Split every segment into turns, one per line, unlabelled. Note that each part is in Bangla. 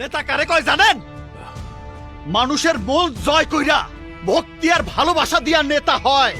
নেতা কারে কয় জানেন? মানুষের মন জয় কইরা, ভক্তি আর ভালোবাসা দিয়া নেতা হয়।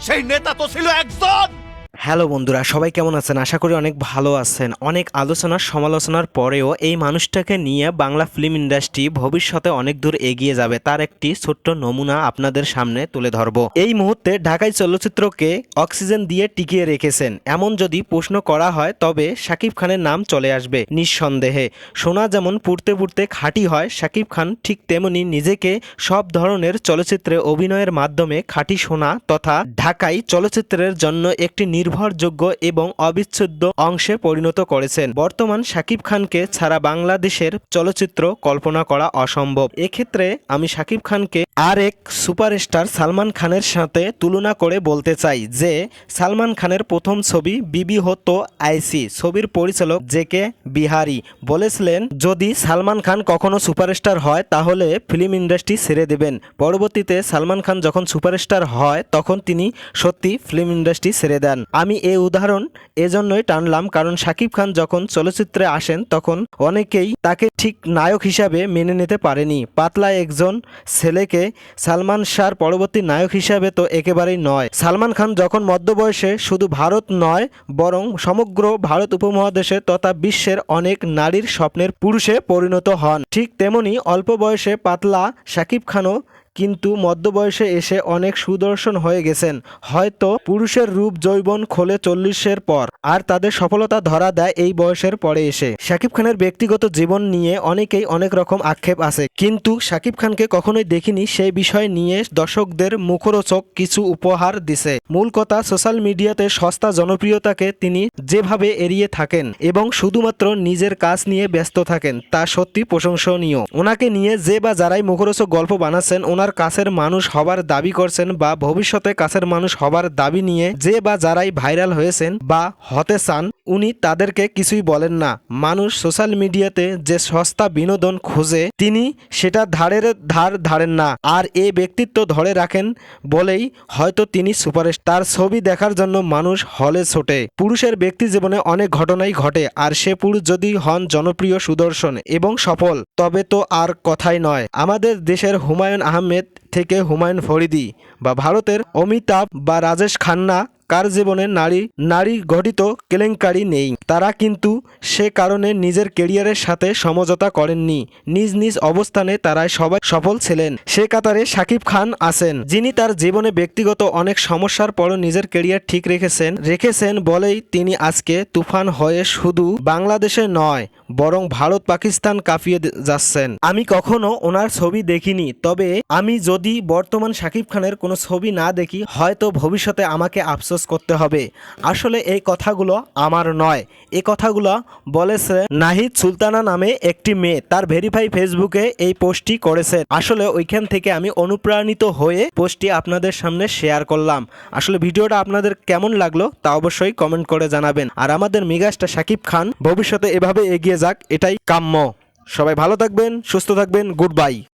সেই নেতা তো ছিল একজন।
হ্যালো বন্ধুরা, সবাই কেমন আছেন? আশা করি অনেক ভালো আছেন। অনেক আলোচনা সমালোচনার পরেও এই মানুষটাকে নিয়ে বাংলা ফিল্ম ইন্ডাস্ট্রি ভবিষ্যতে অনেক দূর এগিয়ে যাবে তার একটি ছোট্ট নমুনা আপনাদের সামনে তুলে ধরব। এই মুহূর্তে ঢাকাই চলচ্চিত্রকে অক্সিজেন দিয়ে টিকিয়ে রেখেছেন। এমন যদি প্রশ্ন করা হয়, তবে শাকিব খানের নাম চলে আসবে নিঃসন্দেহে। সোনা যেমন পুড়তে পুড়তে খাঁটি হয়, শাকিব খান ঠিক তেমনি নিজেকে সব ধরনের চলচ্চিত্রে অভিনয়ের মাধ্যমে খাঁটি সোনা তথা ঢাকাই চলচ্চিত্রের জন্য একটি নির্ভরযোগ্য এবং অবিচ্ছেদ্য অংশে পরিণত করেছেন। বর্তমান শাকিব খানকে ছাড়া বাংলাদেশের চলচ্চিত্র কল্পনা করা অসম্ভব। এক্ষেত্রে আমি শাকিব খানকে আর এক সুপারস্টার সালমান খানের সাথে তুলনা করে বলতে চাই যে, সালমান খানের প্রথম ছবি বিবি হতো আইসি, ছবির পরিচালক জে কে বিহারি। বলেছিলেন, যদি সালমান খান কখনো সুপারস্টার হয়, তাহলে ফিল্ম ইন্ডাস্ট্রি ছেড়ে দেবেন। পরবর্তীতে সালমান খান যখন সুপারস্টার হয়, তখন তিনি সত্যি ফিল্ম ইন্ডাস্ট্রি ছেড়ে দেন। আমি এই উদাহরণ এজন্যই টানলাম, কারণ শাকিব খান যখন চলচ্চিত্রে আসেন, তখন অনেকেই তাকে ঠিক নায়ক হিসাবে মেনে নিতে পারেনি। পাতলা একজন ছেলেকে সালমান শাহর পরবর্তী নায়ক হিসাবে তো একেবারেই নয়। সালমান খান যখন মধ্য বয়সে শুধু ভারত নয়, বরং সমগ্র ভারত উপমহাদেশে তথা বিশ্বের অনেক নারীর স্বপ্নের পুরুষে পরিণত হন। ঠিক তেমনি অল্প বয়সে পাতলা শাকিব খানও কিন্তু মধ্যবয়সে এসে অনেক সুদর্শন হয়ে গেছেন। হয়তো পুরুষের রূপ যৌবন খোলে চল্লিশের পর, আর তাদের সফলতা ধরা দেয় এই বয়সের পরে এসে। শাকিব খানের ব্যক্তিগত জীবন নিয়ে অনেকেই অনেক রকম আক্ষেপ আছে, কিন্তু শাকিব খানকে কখনোই দেখিনি সেই বিষয় নিয়ে দর্শকদের মুখরোচক কিছু উপহার দিছে। মূল কথা, সোশ্যাল মিডিয়াতে সস্তা জনপ্রিয়তাকে তিনি যেভাবে এড়িয়ে থাকেন এবং শুধুমাত্র নিজের কাজ নিয়ে ব্যস্ত থাকেন, তা সত্যি প্রশংসনীয়। ওনাকে নিয়ে যে বা যারাই মুখরোচক গল্প বানাচ্ছেন, ওনার কাছের মানুষ হবার দাবি করছেন বা ভবিষ্যতে কাছের মানুষ হবার দাবি নিয়ে যে বা যারাই ভাইরাল হয়েছেন বা হতে চান, উনি তাদেরকে কিছুই বলেন না। মানুষ সোশ্যাল মিডিয়াতে যে সস্তা বিনোদন খোঁজে, তিনি সেটা ধারের ধার ধারেন না। আর এ ব্যক্তিত্ব ধরে রাখেন বলেই হয়তো তিনি সুপারস্টার। তার ছবি দেখার জন্য মানুষ হলে ছোটে। পুরুষের ব্যক্তি জীবনে অনেক ঘটনাই ঘটে, আর সে পুরুষ যদি হন জনপ্রিয় সুদর্শন এবং সফল, তবে তো আর কথাই নয়। আমাদের দেশের হুমায়ুন আহমেদ থেকে হুমায়ুন ফরিদি বা ভারতের অমিতাভ বা রাজেশ খান্না কার জীবনে নারী নারী গঠিত কেলেঙ্কারি নেই। তারা কিন্তু সে কারণে নিজের কেরিয়ারের সাথে সমঝোতা করেননি। নিজ নিজ অবস্থানে তারা সবাই সফল ছিলেন। সে কাতারে শাকিব খান আছেন, যিনি তার জীবনে ব্যক্তিগত অনেক সমস্যার পরও নিজের কেরিয়ার ঠিক রেখেছেন রেখেছেন বলেই তিনি আজকে তুফান হয়ে শুধু বাংলাদেশে নয়, বরং ভারত পাকিস্তান কাঁপিয়ে যাচ্ছেন। আমি কখনো ওনার ছবি দেখিনি, তবে আমি যদি বর্তমান শাকিব খানের কোনো ছবি না দেখি, হয়তো ভবিষ্যতে আমাকে আফসোস করতে হবে। আসলে এই কথাগুলো আমার নয়। এই কথাগুলো বলেছে নাহিদ সুলতানা নামে একটি মেয়ে। তার ভেরিফাই ফেসবুকে এই পোস্টটি করেছে। আসলে ওইখান থেকে আমি অনুপ্রাণিত হয়ে পোস্টটি আপনাদের সামনে শেয়ার করলাম। আসলে ভিডিওটা আপনাদের কেমন লাগল তা অবশ্যই কমেন্ট করে জানাবেন। আর আমাদের মেগাস্টার শাকিব খান ভবিষ্যতে এভাবে এগিয়ে যাক, এটাই কাম্য। সবাই ভালো থাকবেন, সুস্থ থাকবেন, গুড বাই।